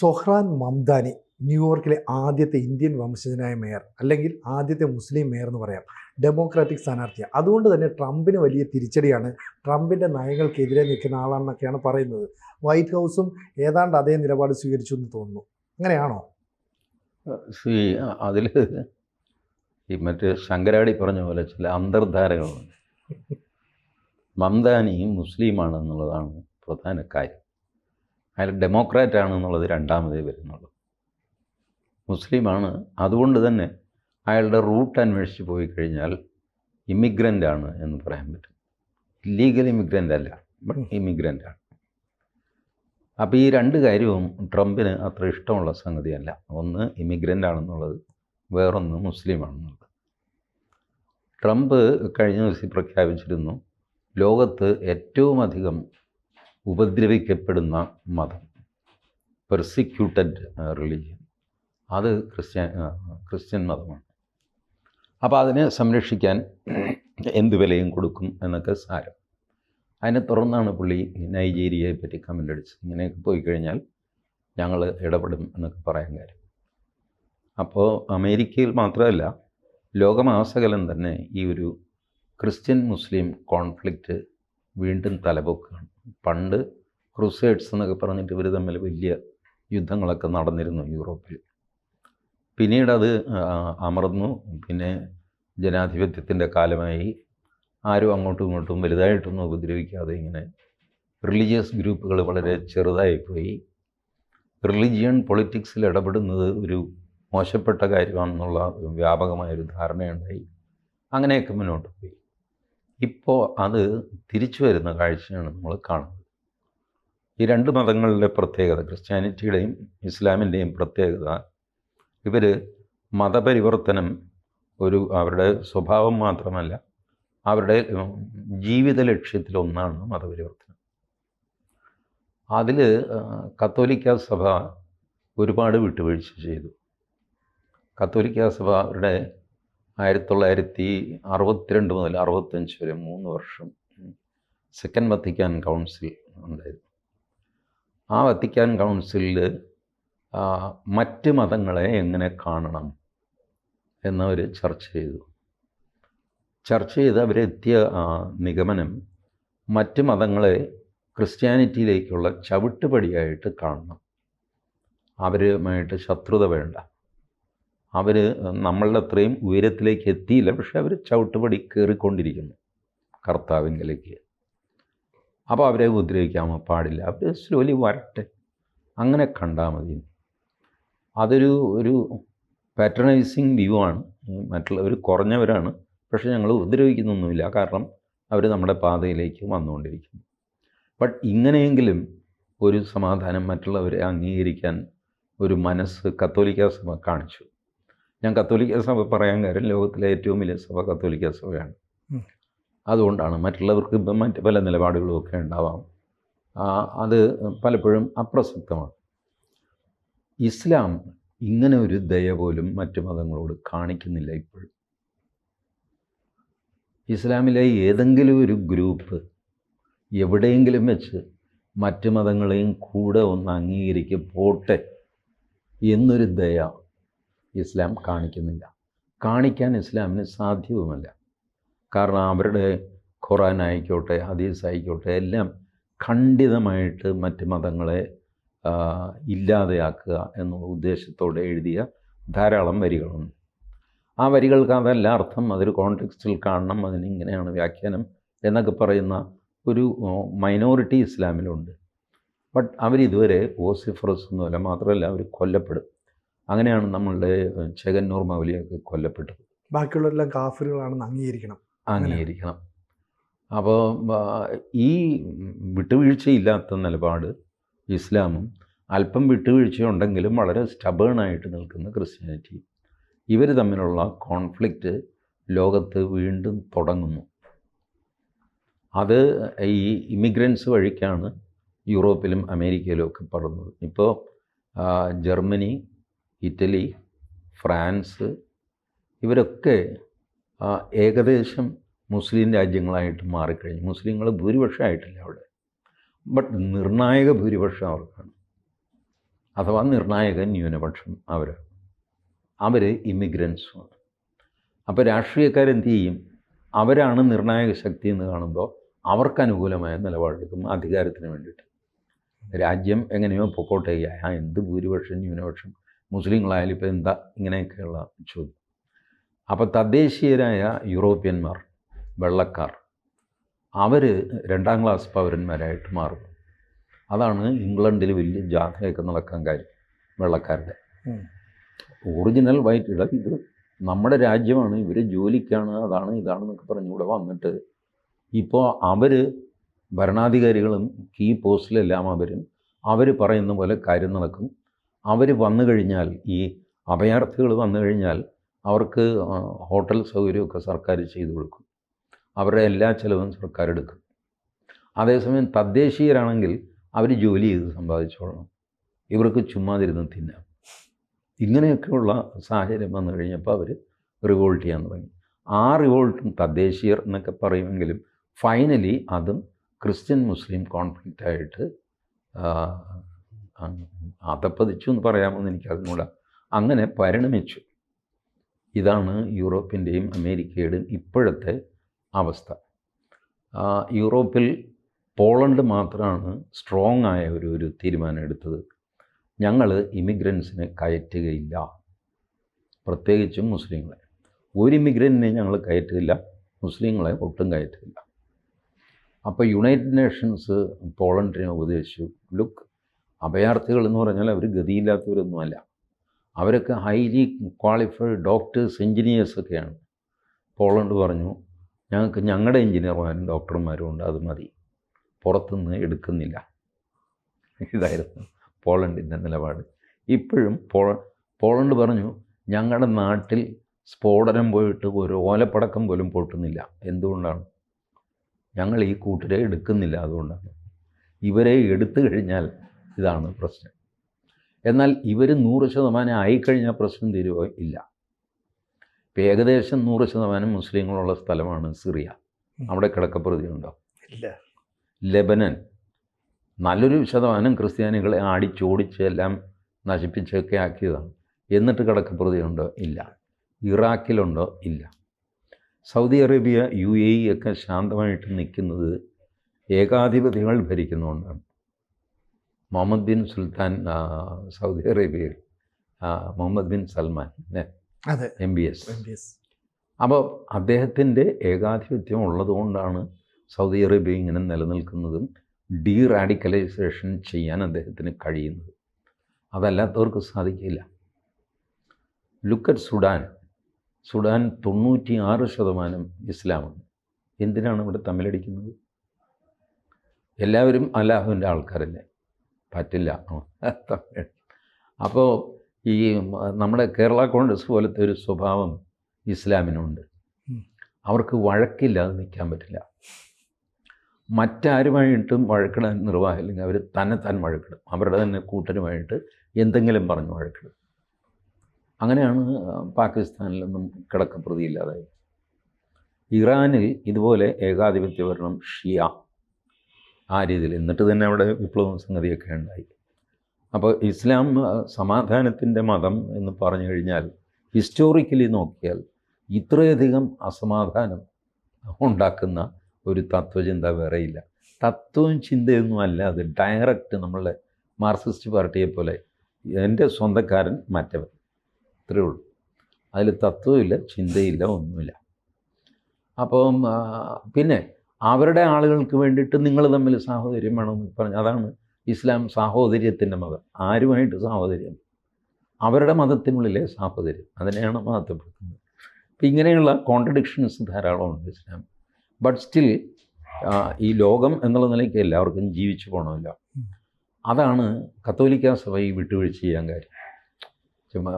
Zohran Mamdani ന്യൂയോർക്കിലെ ആദ്യത്തെ Indian വംശജനായ മേയർ അല്ലെങ്കിൽ ആദ്യത്തെ മുസ്ലിം മേയർ എന്ന് പറയാം. ഡെമോക്രാറ്റിക് സ്ഥാനാർത്ഥിയാണ് അതുകൊണ്ട് തന്നെ ട്രംപിന് വലിയ തിരിച്ചടിയാണ് ട്രംപിന്റെ നയങ്ങൾക്കെതിരെ നിൽക്കുന്ന ആളാണെന്നൊക്കെയാണ് പറയുന്നത്. വൈറ്റ് ഹൗസും ഏതാണ്ട് അതേ നിലപാട് സ്വീകരിച്ചു എന്ന് തോന്നുന്നു. അങ്ങനെയാണോ? അതിൽ ഈ മറ്റേ ശങ്കരാടി പറഞ്ഞ പോലെ ചില അന്തർധാരകളുണ്ട്. മംദാനി മുസ്ലിമാണ് എന്നുള്ളതാണ് പ്രധാന കാര്യം. അയാൾ ഡെമോക്രാറ്റ് ആണെന്നുള്ളത് രണ്ടാമതേ വരുന്നുള്ളൂ. മുസ്ലിമാണ്. അതുകൊണ്ട് തന്നെ അയാളുടെ റൂട്ട് അന്വേഷിച്ച് പോയി കഴിഞ്ഞാൽ ഇമിഗ്രന്റ് ആണ് എന്ന് പറയാൻ പറ്റും. ലീഗൽ ഇമിഗ്രന്റ് അല്ല ബട്ട് ഇമിഗ്രന്റ് ആണ്. അപ്പോൾ ഈ രണ്ട് കാര്യവും ട്രംപിന് അത്ര ഇഷ്ടമുള്ള സംഗതിയല്ല. ഒന്ന് ഇമിഗ്രന്റ് ആണെന്നുള്ളത് വേറൊന്ന് മുസ്ലിമാണെന്നുള്ളത്. ട്രംപ് കഴിഞ്ഞ ദിവസം പ്രഖ്യാപിച്ചിരുന്നു ലോകത്ത് ഏറ്റവും അധികം ഉപദ്രവിക്കപ്പെടുന്ന മതം. പെർസിക്യൂട്ടഡ് റിലീജിയൻ അത് ക്രിസ്ത്യൻ ക്രിസ്ത്യൻ മതമാണ്. അപ്പോൾ അതിനെ സംരക്ഷിക്കാൻ എന്ത് വിലയും കൊടുക്കും എന്നൊക്കെ സാരം. അതിനെ തുറന്നാണ് പുള്ളി നൈജീരിയയെ പറ്റി കമന്റ് അടിച്ചത്. ഇങ്ങനെയൊക്കെ പോയി കഴിഞ്ഞാൽ ഞങ്ങൾ ഇടപെടും എന്നൊക്കെ പറയാൻ കാര്യം. അപ്പോൾ അമേരിക്കയിൽ മാത്രമല്ല ലോകമാസകലം തന്നെ ഈ ഒരു ക്രിസ്ത്യൻ മുസ്ലിം കോൺഫ്ലിക്റ്റ് വീണ്ടും തലപൊക്കുകയാണ്. പണ്ട് ക്രൂസേഡ്സ് എന്നൊക്കെ പറഞ്ഞിട്ട് ഇവർ തമ്മിൽ വലിയ യുദ്ധങ്ങളൊക്കെ നടന്നിരുന്നു യൂറോപ്പിൽ. പിന്നീട് അത് അമർന്നു. പിന്നെ ജനാധിപത്യത്തിന്റെ കാലമായി ആരും അങ്ങോട്ടും ഇങ്ങോട്ടും വലുതായിട്ടൊന്നും ഉപദ്രവിക്കാതെ ഇങ്ങനെ റിലീജിയസ് ഗ്രൂപ്പുകൾ വളരെ ചെറുതായിപ്പോയി. റിലീജിയൻ പൊളിറ്റിക്സിൽ ഇടപെടുന്നത് ഒരു മോശപ്പെട്ട കാര്യമാണെന്നുള്ള വ്യാപകമായൊരു ധാരണയുണ്ടായി. അങ്ങനെയൊക്കെ മുന്നോട്ട് പോയി. ഇപ്പോൾ അത് തിരിച്ചു വരുന്ന കാഴ്ചയാണ് നമ്മൾ കാണുന്നത്. ഈ രണ്ട് മതങ്ങളുടെ പ്രത്യേകത ക്രിസ്ത്യാനിറ്റിയുടെയും ഇസ്ലാമിന്റെയും പ്രത്യേകത ഇവർ മതപരിവർത്തനം ഒരു അവരുടെ സ്വഭാവം മാത്രമല്ല അവരുടെ ജീവിത ലക്ഷ്യത്തിലൊന്നാണ് മതപരിവർത്തനം. അതിൽ കത്തോലിക്ക സഭ ഒരുപാട് വിട്ടുവീഴ്ച ചെയ്തു. കത്തോലിക്ക സഭ അവരുടെ ആയിരത്തി തൊള്ളായിരത്തി അറുപത്തിരണ്ട് മുതൽ അറുപത്തഞ്ച് വരെ മൂന്ന് വർഷം സെക്കൻഡ് വത്തിക്കാൻ കൗൺസിൽ ഉണ്ടായിരുന്നു. ആ വത്തിക്കാൻ കൗൺസിലിൽ മറ്റ് മതങ്ങളെ എങ്ങനെ കാണണം എന്നവർ ചർച്ച ചെയ്തു. ചർച്ച ചെയ്ത് അവരെത്തിയ നിഗമനം മറ്റ് മതങ്ങളെ ക്രിസ്ത്യാനിറ്റിയിലേക്കുള്ള ചവിട്ടുപടിയായിട്ട് കാണണം. അവരുമായിട്ട് ശത്രുത വേണ്ട. അവർ നമ്മളുടെ അത്രയും ഉയരത്തിലേക്ക് എത്തിയില്ല. പക്ഷെ അവർ ചവിട്ടുപടി കയറിക്കൊണ്ടിരിക്കുന്നു കർത്താവിങ്കലേക്ക്. അപ്പോൾ അവരെ ഉപദ്രവിക്കാൻ പാടില്ല. അവർ സ്ലോലി വരട്ടെ. അങ്ങനെ കണ്ടാൽ മതി. അതൊരു ഒരു പാറ്റേണൈസിങ് വ്യൂ ആണ്. മറ്റുള്ളവർ കുറഞ്ഞവരാണ്. പക്ഷേ ഞങ്ങൾ ഉപദ്രവിക്കുന്നൊന്നുമില്ല. കാരണം അവർ നമ്മുടെ പാതയിലേക്ക് വന്നുകൊണ്ടിരിക്കുന്നു. ബട്ട് ഇങ്ങനെയെങ്കിലും ഒരു സമാധാനം മറ്റുള്ളവരെ അംഗീകരിക്കാൻ ഒരു മനസ്സ് കത്തോലിക്ക കാണിച്ചു. ഞാൻ കത്തോലിക്ക സഭ പറയാൻ കാര്യം ലോകത്തിലെ ഏറ്റവും വലിയ സഭ കത്തോലിക്ക സഭയാണ്. അതുകൊണ്ടാണ് മറ്റുള്ളവർക്ക് മറ്റ് പല നിലപാടുകളും ഒക്കെ ഉണ്ടാവാം. അത് പലപ്പോഴും അപ്രസക്തമാണ്. ഇസ്ലാം ഇങ്ങനെ ഒരു ദയ പോലും മറ്റു മതങ്ങളോട് കാണിക്കുന്നില്ല ഇപ്പോഴും ഇസ്ലാമിലെ ഏതെങ്കിലും ഒരു ഗ്രൂപ്പ് എവിടെയെങ്കിലും വെച്ച് മറ്റു മതങ്ങളെയും കൂടെ ഒന്ന് അംഗീകരിക്കുക പോട്ടെ എന്നൊരു ദയ ഇസ്ലാം കാണിക്കുന്നില്ല. കാണിക്കാൻ ഇസ്ലാമിന് സാധ്യവുമല്ല. കാരണം അവരുടെ ഖുറാൻ ആയിക്കോട്ടെ ഹദീസ് ആയിക്കോട്ടെ എല്ലാം ഖണ്ഡിതമായിട്ട് മറ്റ് മതങ്ങളെ ഇല്ലാതെയാക്കുക എന്നുള്ള ഉദ്ദേശത്തോടെ എഴുതിയ ധാരാളം വരികളുണ്ട്. ആ വരികൾക്ക് അതല്ല അർത്ഥം അതൊരു കോൺടെക്സ്റ്റിൽ കാണണം അതിനിങ്ങനെയാണ് വ്യാഖ്യാനം എന്നൊക്കെ പറയുന്ന ഒരു മൈനോറിറ്റി ഇസ്ലാമിലുണ്ട്. ബട്ട് അവരിതുവരെ ഓസിഫറസ് ഒന്നുമല്ല മാത്രമല്ല അവർ കൊല്ലപ്പെടും. അങ്ങനെയാണ് നമ്മളുടെ നൂർ മൗലിയൊക്കെ കൊല്ലപ്പെട്ടത്. ബാക്കിയുള്ളവരെല്ലാം കാഫിറുകളാണെന്ന് അംഗീകരിക്കണം. അംഗീകരിക്കണം. അപ്പോൾ ഈ വിട്ടുവീഴ്ചയില്ലാത്ത നിലപാട് ഇസ്ലാമും അല്പം വിട്ടുവീഴ്ചയുണ്ടെങ്കിലും വളരെ സ്റ്റബേണായിട്ട് നിൽക്കുന്ന ക്രിസ്ത്യാനിറ്റി ഇവർ തമ്മിലുള്ള കോൺഫ്ലിക്റ്റ് ലോകത്ത് വീണ്ടും തുടങ്ങുന്നു. അത് ഈ ഇമിഗ്രൻസ് വഴിക്കാണ് യൂറോപ്പിലും അമേരിക്കയിലും ഒക്കെ പടർന്നത് ഇപ്പോൾ ജർമ്മനി ഇറ്റലി ഫ്രാൻസ് ഇവരൊക്കെ ഏകദേശം മുസ്ലിം രാജ്യങ്ങളായിട്ട് മാറിക്കഴിഞ്ഞു. മുസ്ലിങ്ങൾ ഭൂരിപക്ഷമായിട്ടില്ല അവിടെ. ബട്ട് നിർണായക ഭൂരിപക്ഷം അവർക്കാണ്. അഥവാ നിർണായക ന്യൂനപക്ഷം അവർ അവർ ഇമിഗ്രൻസുമാണ് അപ്പോൾ രാഷ്ട്രീയക്കാരെന്ത് ചെയ്യും? അവരാണ് നിർണായക ശക്തി എന്ന് കാണുമ്പോൾ അവർക്ക് അനുകൂലമായ നിലപാടെടുക്കും അധികാരത്തിന് വേണ്ടിയിട്ട്. രാജ്യം എങ്ങനെയോ പൊക്കോട്ടെ എന്ത് ഭൂരിപക്ഷം ന്യൂനപക്ഷം മുസ്ലിങ്ങളായാലും ഇപ്പോൾ എന്താ ഇങ്ങനെയൊക്കെയുള്ള ചോദ്യം. അപ്പോൾ തദ്ദേശീയരായ യൂറോപ്യന്മാർ വെള്ളക്കാർ അവർ രണ്ടാം ക്ലാസ് പൗരന്മാരായിട്ട് മാറും അതാണ് ഇംഗ്ലണ്ടിൽ വലിയ ജാഥയൊക്കെ നടക്കാൻ കാര്യം വെള്ളക്കാരുടെ. ഒറിജിനൽ വൈറ്റ് ഇട ഇത് നമ്മുടെ രാജ്യമാണ് ഇവർ ജോലിക്കാണ് അതാണ് ഇതാണെന്നൊക്കെ പറഞ്ഞ് ഇവിടെ വന്നിട്ട് ഇപ്പോൾ അവർ ഭരണാധികാരികളും കീ പോസ്റ്റിലെല്ലാം അവരും അവർ പറയുന്ന പോലെ കാര്യം നടക്കും. അവർ വന്നു കഴിഞ്ഞാൽ ഈ അഭയാർത്ഥികൾ വന്നു കഴിഞ്ഞാൽ അവർക്ക് ഹോട്ടൽ സൗകര്യമൊക്കെ സർക്കാർ ചെയ്തു കൊടുക്കും. അവരുടെ എല്ലാ ചിലവും സർക്കാർ എടുക്കും. അതേസമയം തദ്ദേശീയരാണെങ്കിൽ അവർ ജോലി ചെയ്ത് സമ്പാദിച്ചോളണം. ഇവർക്ക് ചുമ്മാതിരുന്ന് തിന്നാം. ഇങ്ങനെയൊക്കെയുള്ള സാഹചര്യം വന്നു കഴിഞ്ഞപ്പോൾ അവർ റിവോൾട്ട് ചെയ്യാൻ തുടങ്ങി. ആ റിവോൾട്ടും തദ്ദേശീയർ എന്നൊക്കെ പറയുമെങ്കിലും ഫൈനലി അതും ക്രിസ്ത്യൻ മുസ്ലിം കോൺഫ്ലിക്റ്റായിട്ട് അതപ്പതിച്ചു എന്ന് പറയാമെന്ന് എനിക്കറിഞ്ഞൂടാ. അങ്ങനെ പരിണമിച്ചു. ഇതാണ് യൂറോപ്പിന്റെയും അമേരിക്കയുടെയും ഇപ്പോഴത്തെ അവസ്ഥ. യൂറോപ്പിൽ പോളണ്ട് മാത്രമാണ് സ്ട്രോങ് ആയ ഒരു ഒരു തീരുമാനം എടുത്തത്. ഞങ്ങൾ ഇമിഗ്രൻസിനെ കയറ്റുകയില്ല. പ്രത്യേകിച്ചും മുസ്ലിങ്ങളെ. ഒരു ഇമിഗ്രന്റിനെ ഞങ്ങൾ കയറ്റില്ല മുസ്ലിങ്ങളെ ഒട്ടും കയറ്റില്ല അപ്പോൾ യുണൈറ്റഡ് നേഷൻസ് പോളണ്ടിനെ ഉപദേശിച്ചു. ലുക്ക് അഭയാർത്ഥികൾ എന്ന് പറഞ്ഞാൽ അവർ ഗതിയില്ലാത്തവരൊന്നുമല്ല. അവരൊക്കെ ഹൈലി ക്വാളിഫൈഡ് ഡോക്ടേഴ്സ് എൻജിനീയേഴ്സൊക്കെയാണ് പോളണ്ട് പറഞ്ഞു ഞങ്ങൾക്ക് ഞങ്ങളുടെ എഞ്ചിനീയർമാരും ഡോക്ടർമാരും ഉണ്ട് അത് മതി. പുറത്തുനിന്ന് എടുക്കുന്നില്ല. ഇതായിരുന്നു പോളണ്ടിന്റെ നിലപാട്. ഇപ്പോഴും പോ പോളണ്ട് പറഞ്ഞു ഞങ്ങളുടെ നാട്ടിൽ സ്ഫോടനം പോയിട്ട് ഒരു ഓലപ്പടക്കം പോലും പൊട്ടുന്നില്ല. എന്തുകൊണ്ടാണ്? ഞങ്ങൾ ഈ കൂട്ടരെ എടുക്കുന്നില്ല അതുകൊണ്ടാണ്. ഇവരെ എടുത്തു കഴിഞ്ഞാൽ ഇതാണ് പ്രശ്നം. എന്നാൽ ഇവർ നൂറ് ശതമാനം ആയിക്കഴിഞ്ഞാൽ പ്രശ്നം തീരുവോ? ഇല്ല. ഇപ്പം ഏകദേശം നൂറ് ശതമാനം മുസ്ലിങ്ങളുള്ള സ്ഥലമാണ് സിറിയ. അവിടെ കിടക്കപ്രതിയുണ്ടോ? ഇല്ല. ലെബനൻ. നല്ലൊരു ശതമാനം ക്രിസ്ത്യാനികളെ ആടിച്ചോടിച്ച് എല്ലാം നശിപ്പിച്ചൊക്കെ ആക്കിയതാണ്. എന്നിട്ട് കിടക്കപ്രതിയുണ്ടോ? ഇല്ല. ഇറാഖിലുണ്ടോ? ഇല്ല. Saudi Arabia U A E ഒക്കെ ശാന്തമായിട്ട് നിൽക്കുന്നത് ഏകാധിപതികൾ ഭരിക്കുന്നതുകൊണ്ടാണ്. മുഹമ്മദ് ബിൻ സുൽത്താൻ സൗദി അറേബ്യയിൽ മുഹമ്മദ് ബിൻ സൽമാൻ അതെ. M B S M B S അപ്പോൾ അദ്ദേഹത്തിന്റെ ഏകാധിപത്യം ഉള്ളതുകൊണ്ടാണ് സൗദി അറേബ്യ ഇങ്ങനെ നിലനിൽക്കുന്നതും ഡീ റാഡിക്കലൈസേഷൻ ചെയ്യാൻ അദ്ദേഹത്തിന് കഴിയുന്നത്. അതല്ലാത്തവർക്ക് സാധിക്കില്ല. ലുക്കറ്റ് സുഡാൻ സുഡാൻ തൊണ്ണൂറ്റി ആറ് ശതമാനം ഇസ്ലാമാണ് എന്തിനാണ് ഇവിടെ തമ്മിലടിക്കുന്നത്? എല്ലാവരും അല്ലാഹുവിന്റെ ആൾക്കാരല്ലേ. പറ്റില്ല. അപ്പോൾ ഈ നമ്മുടെ കേരള കോൺഗ്രസ് പോലത്തെ ഒരു സ്വഭാവം ഇസ്ലാമിനുണ്ട്. അവർക്ക് വഴക്കില്ലാതെ നിൽക്കാൻ പറ്റില്ല. മറ്റാരുമായിട്ടും വഴക്കിടാൻ നിർവാഹമില്ലെങ്കിൽ അവർ തന്നെ തന്നെത്താൻ വഴക്കിടും. അവരുടെ തന്നെ കൂട്ടരുമായിട്ട് എന്തെങ്കിലും പറഞ്ഞ് വഴക്കിടും. അങ്ങനെയാണ് പാകിസ്ഥാനിലൊന്നും കിടക്കപ്രതിയില്ലാതായത് ഇറാനിൽ ഇതുപോലെ ഏകാധിപത്യ ഭരണം ഷിയ ആ രീതിയിൽ. എന്നിട്ട് തന്നെ അവിടെ വിപ്ലവ സംഗതിയൊക്കെ ഉണ്ടായി. അപ്പോൾ ഇസ്ലാം സമാധാനത്തിന്റെ മതം എന്ന് പറഞ്ഞു കഴിഞ്ഞാൽ ഹിസ്റ്റോറിക്കലി നോക്കിയാൽ ഇത്രയധികം അസമാധാനം ഉണ്ടാക്കുന്ന ഒരു തത്വചിന്ത വേറെയില്ല. തത്വവും ചിന്തയൊന്നും അല്ല. അത് ഡയറക്റ്റ് നമ്മളെ മാർക്സിസ്റ്റ് പാർട്ടിയെ പോലെ എന്റെ സ്വന്തക്കാരൻ മറ്റവൻ. ഇത്രയേ ഉള്ളൂ. അതിൽ തത്വമില്ല ചിന്തയില്ല ഒന്നുമില്ല. അപ്പം പിന്നെ അവരുടെ ആളുകൾക്ക് വേണ്ടിയിട്ട് നിങ്ങൾ തമ്മിൽ സാഹോദര്യം വേണമെന്ന് പറഞ്ഞു അതാണ് ഇസ്ലാം സാഹോദര്യത്തിന്റെ മതം. ആരുമായിട്ട് സാഹോദര്യം? അവരുടെ മതത്തിനുള്ളിലെ സാഹോദര്യം. അതിനെയാണ് മഹത്വപ്പെടുത്തുന്നത്. അപ്പം ഇങ്ങനെയുള്ള കോൺട്രഡിക്ഷൻസ് ധാരാളമുണ്ട് ഇസ്ലാം. ബട്ട് സ്റ്റിൽ ഈ ലോകം എന്നുള്ള നിലയ്ക്ക് എല്ലാവർക്കും ജീവിച്ചു പോകണമല്ലോ അതാണ് കത്തോലിക്ക സഭ ഈ വിട്ടുവീഴ്ച ചെയ്യാൻ കാര്യം. ചുമ്മാ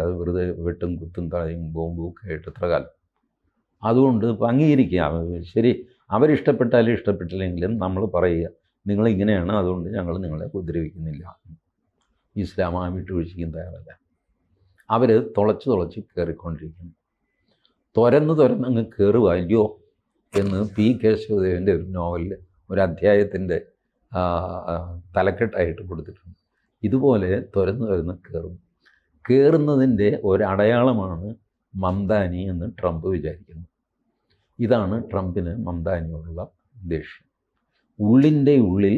അത് വെറുതെ വെട്ടും കുത്തും തളയും ബോംബും ഒക്കെ ആയിട്ട് എത്ര കാലം. അതുകൊണ്ട് അംഗീകരിക്കുക ശരി അവരിഷ്ടപ്പെട്ടാലും ഇഷ്ടപ്പെട്ടില്ലെങ്കിലും നമ്മൾ പറയുക നിങ്ങൾ ഇങ്ങനെയാണ് അതുകൊണ്ട് ഞങ്ങൾ നിങ്ങളെ ഉപദ്രവിക്കുന്നില്ല. ഇസ്ലാം ആ വിട്ടുവീഴ്ചയ്ക്കും തയ്യാറല്ല. അവർ തുളച്ച് തുളച്ച് കയറിക്കൊണ്ടിരിക്കുന്നു തുരന്ന് തുരന്ന് അങ്ങ് കയറുക അയ്യോ എന്ന് പി. കേശവദേവന്റെ ഒരു നോവലിൽ ഒരു അധ്യായത്തിന്റെ തലക്കെട്ടായിട്ട് കൊടുത്തിട്ടുണ്ട്. ഇതുപോലെ തുരന്ന് തുരന്ന് കയറും കയറുന്നതിന്റെ ഒരടയാളമാണ് മന്ദാനി എന്ന് ട്രംപ് വിചാരിക്കുന്നു. ഇതാണ് ട്രംപിന് മംദാനിയോടുള്ള ദേഷ്യം. ഉള്ളിന്റെ ഉള്ളിൽ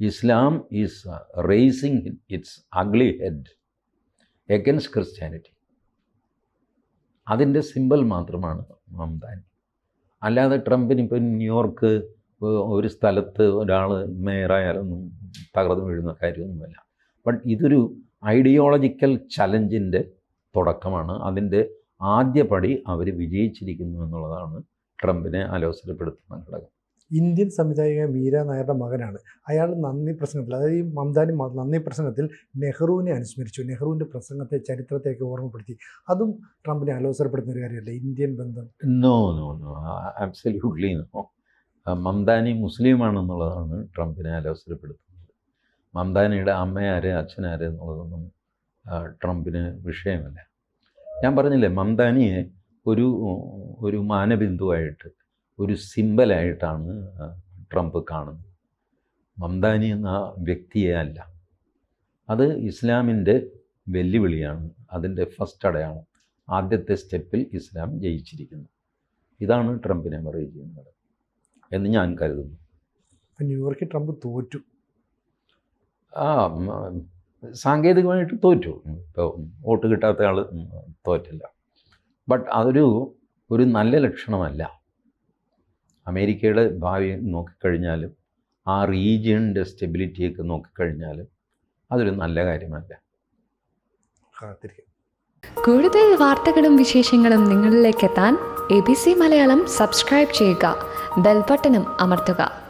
Islam is raising its ugly head against Christianity അതിന്റെ സിമ്പൽ മാത്രമാണ് മംദാനി അല്ലാതെ ട്രംപിന് ഇപ്പം ന്യൂയോർക്ക് ഒരു സ്ഥലത്ത് ഒരാൾ മേയറായാലൊന്നും തകർന്നു വീഴുന്ന കാര്യമൊന്നുമല്ല. ബട്ട് ഇതൊരു ഐഡിയോളജിക്കൽ ചലഞ്ചിന്റെ തുടക്കമാണ്. അതിന്റെ ആദ്യപടി അവർ വിജയിച്ചിരിക്കുന്നു എന്നുള്ളതാണ് ട്രംപിനെ അലോസരപ്പെടുത്തുന്ന ഘടകം. ഇന്ത്യൻ സംവിധായിക മീര നായരുടെ മകനാണ്. അയാൾ നന്ദി പ്രസംഗത്തിൽ അതായത് ഈ മംദാനി മ- നന്ദി പ്രസംഗത്തിൽ നെഹ്റുവിനെ അനുസ്മരിച്ചു. നെഹ്റുവിന്റെ പ്രസംഗത്തെ ചരിത്രത്തെയൊക്കെ ഓർമ്മപ്പെടുത്തി. അതും ട്രംപിനെ അലോസരപ്പെടുത്തുന്ന ഒരു കാര്യമല്ല? ഇന്ത്യൻ ബന്ധം. No no no absolutely no Mamdani മുസ്ലിമാണെന്നുള്ളതാണ് ട്രംപിനെ അലോസരപ്പെടുത്തുന്നത്. മംദാനിയുടെ അമ്മയാര് അച്ഛനാരെന്നുള്ളതൊന്നും ട്രംപിന് വിഷയമല്ല. ഞാൻ പറഞ്ഞില്ലേ മംദാനിയെ ഒരു ഒരു മാനബിന്ദുവായിട്ട് ഒരു സിമ്പലായിട്ടാണ് ട്രംപ് കാണുന്നത്. മംദാനി എന്ന വ്യക്തിയെ അല്ല. അത് ഇസ്ലാമിന്റെ വെല്ലുവിളിയാണ്. അതിന്റെ ഫസ്റ്റ് അടയാളം. ആദ്യത്തെ സ്റ്റെപ്പിൽ ഇസ്ലാം ജയിച്ചിരിക്കുന്നു. ഇതാണ് ട്രംപിനെ മറിയ ചെയ്യുന്നത് എന്ന് ഞാൻ കരുതുന്നു. ഇപ്പം ന്യൂയോർക്കിൽ ട്രംപ് തോറ്റു. ആ സാങ്കേതികമായിട്ട് തോറ്റു. ഇപ്പോൾ വോട്ട് കിട്ടാത്ത ആൾ തോറ്റില്ല. ബട്ട് അതൊരു ഒരു നല്ല ലക്ഷണമല്ല. അമേരിക്കയുടെ ഭാവി നോക്കിക്കഴിഞ്ഞാലും ആ റീജിയണിന്റെ സ്റ്റെബിലിറ്റിയൊക്കെ നോക്കിക്കഴിഞ്ഞാലും അതൊരു നല്ല കാര്യമല്ല. കൂടുതൽ വാർത്തകളും വിശേഷങ്ങളും നിങ്ങളിലേക്ക് എത്താൻ A B C Malayalam subscribe ചെയ്യുക. ബെൽബട്ടനും അമർത്തുക.